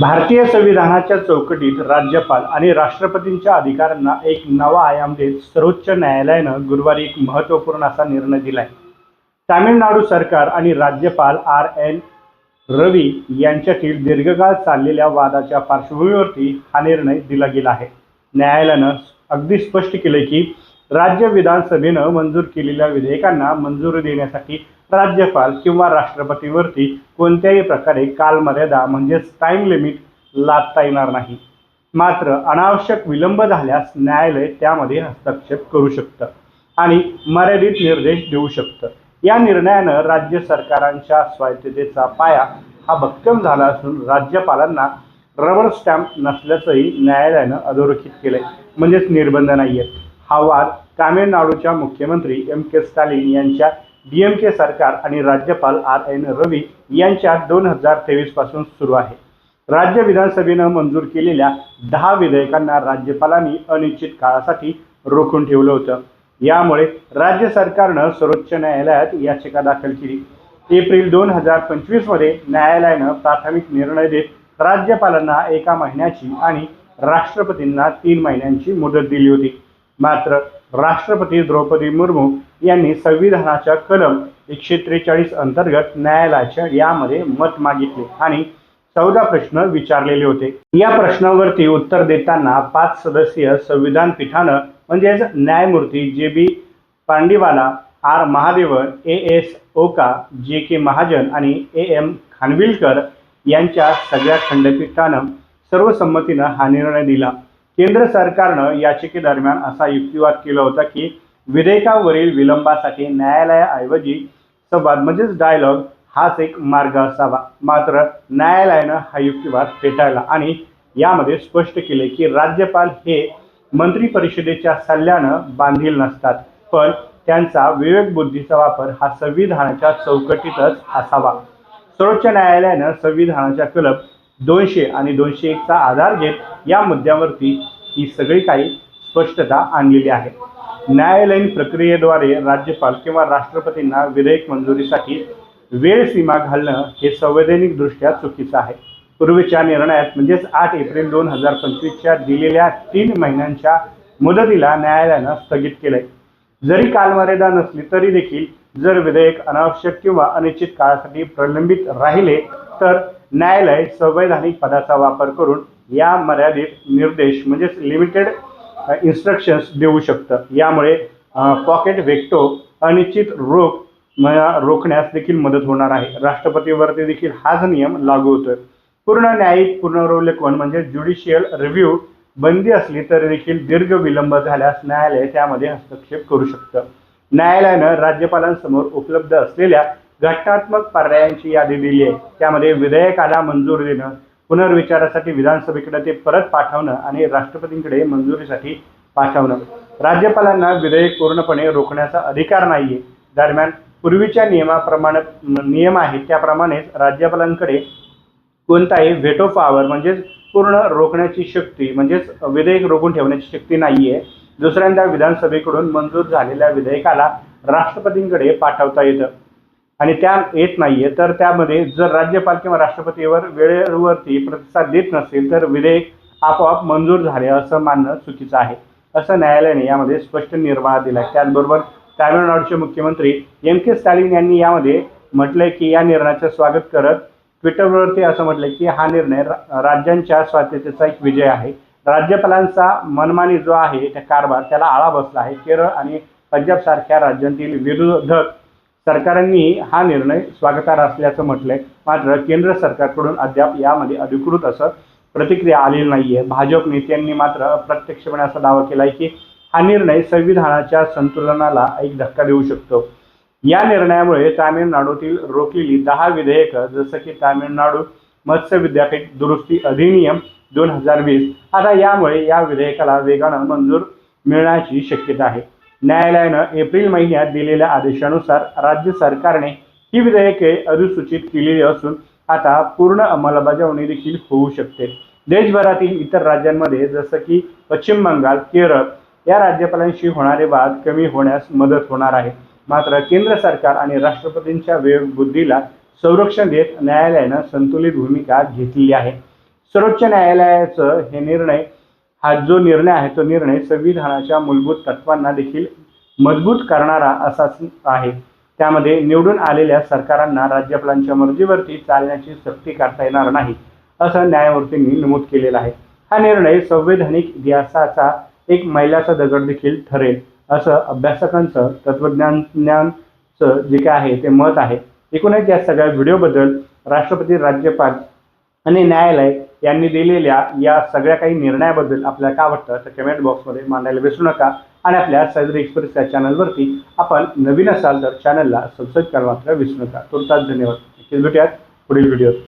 भारतीय संविधानाच्या चौकटीत राज्यपाल आणि राष्ट्रपतींच्या अधिकारांना एक नवा आयाम देत सर्वोच्च न्यायालयानं गुरुवारी एक महत्त्वपूर्ण असा निर्णय दिलाय. तामिळनाडू सरकार आणि राज्यपाल आर एन रवी यांच्यातील दीर्घकाळ चाललेल्या वादाच्या पार्श्वभूमीवरती हा निर्णय दिला गेला आहे. न्यायालयानं अगदी स्पष्ट केले की राज्य विधानसभेनं मंजूर केलेल्या विधेयकांना मंजुरी देण्यासाठी राज्यपाल किंवा राष्ट्रपतीवरती कोणत्याही प्रकारे कालमर्यादा म्हणजेच टाईम लिमिट लादता येणार नाही. मात्र अनावश्यक विलंब झाल्यास न्यायालय त्यामध्ये हस्तक्षेप करू शकतं आणि मर्यादित निर्देश देऊ शकतं. या निर्णयानं राज्य सरकारांच्या स्वायत्ततेचा पाया हा भक्कम झाला असून राज्यपालांना रबर स्टॅम्प नसल्याचंही न्यायालयानं अधोरेखित केलंय. म्हणजेच निर्बंध नाही आहेत हा वाद तामिळनाडूच्या मुख्यमंत्री एम के स्टालिन यांच्या डी एम के सरकार आणि राज्यपाल आर एन रवी यांच्यात दोन हजार तेवीसपासून सुरू आहे. राज्य विधानसभेनं मंजूर केलेल्या दहा विधेयकांना राज्यपालांनी अनिश्चित काळासाठी रोखून ठेवलं होतं. यामुळे राज्य सरकारनं सर्वोच्च न्यायालयात याचिका दाखल केली. एप्रिल दोन हजार पंचवीसमध्ये न्यायालयानं प्राथमिक निर्णय देत राज्यपालांना एका महिन्याची आणि राष्ट्रपतींना तीन महिन्यांची मुदत दिली होती. मात्र राष्ट्रपती द्रौपदी मुर्मू यांनी संविधानाच्या कलम एकशे त्रेचाळीस अंतर्गत न्यायालयाच्या यामध्ये मत मागितले आणि चौदा प्रश्न विचारलेले होते. या प्रश्नावरती उत्तर देताना पाच सदस्यीय संविधान पीठानं म्हणजेच न्यायमूर्ती J B Pandiwala R Mahadevan A S Oka J K Mahajan आणि ए एम खानविलकर यांच्या सगळ्या खंडपीठानं सर्वसंमतीनं हा निर्णय दिला. केंद्र सरकारनं याचिकेदरम्यान असा युक्तिवाद केला होता की विधेयकावरील विलंबासाठी न्यायालयाऐवजी संवाद म्हणजेच डायलॉग हाच एक मार्ग असावा. मात्र न्यायालयानं हा युक्तिवाद फेटाळला आणि यामध्ये स्पष्ट केले की राज्यपाल हे मंत्री परिषदेच्या सल्ल्यानं बांधील नसतात पण त्यांचा विवेकबुद्धीचा वापर हा संविधानाच्या चौकटीतच असावा. सर्वोच्च न्यायालयानं संविधानाच्या कलम दोनशे आणि दोनशे एकचा आधार घेत या मुद्द्यावरती ही सगळी काही स्पष्टता आणलेली आहे. न्यायालयीन प्रक्रियेद्वारे राज्यपाल किंवा राष्ट्रपतींना विधेयक मंजुरीसाठी वेळ सीमा घालणं हे संवैधानिकदृष्ट्या चुकीचं आहे. पूर्वीच्या निर्णयात म्हणजेच आठ एप्रिल दोन हजार पंचवीसच्या दिलेल्या तीन महिन्यांच्या मुदतीला न्यायालयानं स्थगित केलंय. जरी कालमर्यादा नसली तरी देखील जर विधेयक अनावश्यक किंवा अनिश्चित काळासाठी प्रलंबित राहिले तर न्यायालय संवैधानिक पदाचा वापर करून या मर्यादित निर्देश म्हणजेच लिमिटेड इन्स्ट्रक्शन्स देऊ शकतं. यामुळे पॉकेट वेक्टो अनिश्चित रोख रोखण्यास देखील मदत होणार आहे. राष्ट्रपतीवरती देखील हाच नियम लागू होतोय. पूर्ण न्यायिक पुनरावलोकन म्हणजे ज्युडिशियल रिव्ह्यू बंदी असली तरी देखील दीर्घ विलंब झाल्यास न्यायालय त्यामध्ये हस्तक्षेप करू शकतं. न्यायालयानं राज्यपालांसमोर उपलब्ध असलेल्या घटनात्मक पर्यायांची यादी दिली आहे. त्यामध्ये विधेयकाला मंजूर देणं पुनर्विचारासाठी विधानसभेकडे ते परत पाठवणं आणि राष्ट्रपतींकडे मंजुरीसाठी पाठवणं. राज्यपालांना विधेयक पूर्णपणे रोखण्याचा अधिकार नाहीये. दरम्यान पूर्वीच्या नियमाप्रमाणे नियम आहेत त्याप्रमाणेच राज्यपालांकडे कोणताही व्हेटो पॉवर म्हणजेच पूर्ण रोखण्याची शक्ती म्हणजेच विधेयक रोखून ठेवण्याची शक्ती नाही आहे दुसऱ्यांदा विधानसभेकडून मंजूर झालेल्या विधेयकाला राष्ट्रपतींकडे पाठवता येतं. आणि त्या येत नाहीये. तर त्यामध्ये जर राज्यपाल किंवा राष्ट्रपतीवर वेळेवरती प्रतिसाद देत नसेल तर विधेयक आपोआप मंजूर झाले असं मानणं चुकीचं आहे. असं न्यायालयाने यामध्ये स्पष्ट निर्वाळा दिला त्याचबरोबर तामिळनाडूचे मुख्यमंत्री एम के स्टॅलिन यांनी यामध्ये म्हटलंय की या निर्णयाचं स्वागत करत ट्विटरवरती असं म्हटलंय की हा निर्णय राज्यांच्या स्वातंत्र्याचा एक विजय आहे. राज्यपालांचा मनमानी जो आहे त्या कारभार त्याला आळा बसला आहे. केरळ आणि पंजाबसारख्या राज्यांतील विरोधक सरकारांनी हा निर्णय स्वागतार्ह असल्याचं म्हटलंय. मात्र केंद्र सरकारकडून अद्याप यामध्ये अधिकृत असं प्रतिक्रिया आलेली नाहीये. भाजप नेत्यांनी मात्र प्रत्यक्षपणे असा दावा केलाय की हा निर्णय संविधानाच्या संतुलनाला एक धक्का देऊ शकतो. या निर्णयामुळे तामिळनाडूतील रोखलेली दहा विधेयकं जसं की तामिळनाडू मत्स्य विद्यापीठ दुरुस्ती अधिनियम दोन हजार वीस आता यामुळे या विधेयकाला वेगानं मंजूर मिळण्याची शक्यता आहे. न्यायालयानं एप्रिल महिन्यात दिलेल्या आदेशानुसार राज्य सरकारने ही विधेयके अधिसूचित केलेली असून आता पूर्ण अंमलबजावणी देखील होऊ शकते. देशभरातील इतर राज्यांमध्ये जसं की पश्चिम बंगाल केरळ या राज्यपालांशी होणारे वाद कमी होण्यास मदत होणार आहे. मात्र केंद्र सरकार आणि राष्ट्रपतींच्या विवेकबुद्धीला संरक्षण देत न्यायालयानं संतुलित भूमिका घेतली आहे. सर्वोच्च न्यायालयाचं हे निर्णय हा जो निर्णय आहे तो निर्णय संविधानाच्या मूलभूत तत्वांना देखील मजबूत करणारा असाच आहे. त्यामध्ये निवडून आलेल्या सरकारांना राज्यपालांच्या मर्जीवरती चालण्याची सक्ती करता येणार नाही असं न्यायमूर्तींनी नमूद केलेलं आहे. हा निर्णय संवैधानिक इतिहासाचा एक मैलाचा दगड देखील ठरेल असं अभ्यासकांचं तत्वज्ञानचं जे काय आहे ते मत आहे. एकूणच या सगळ्या व्हिडिओबद्दल राष्ट्रपती राज्यपाल आणि न्यायालय यांनी दिलेल्या या सगळ्या काही निर्णयाबद्दल आपल्याला काय वाटतं तर कमेंट बॉक्समध्ये मांडायला विसरू नका. आणि आपल्या सदरी एक्सप्रेस या चॅनलवरती आपण नवीन असाल तर चॅनलला सबस्क्राईब करायला मात्र विसरू नका. तुर्तास धन्यवाद. नक्कीच भेटूयात पुढील व्हिडिओ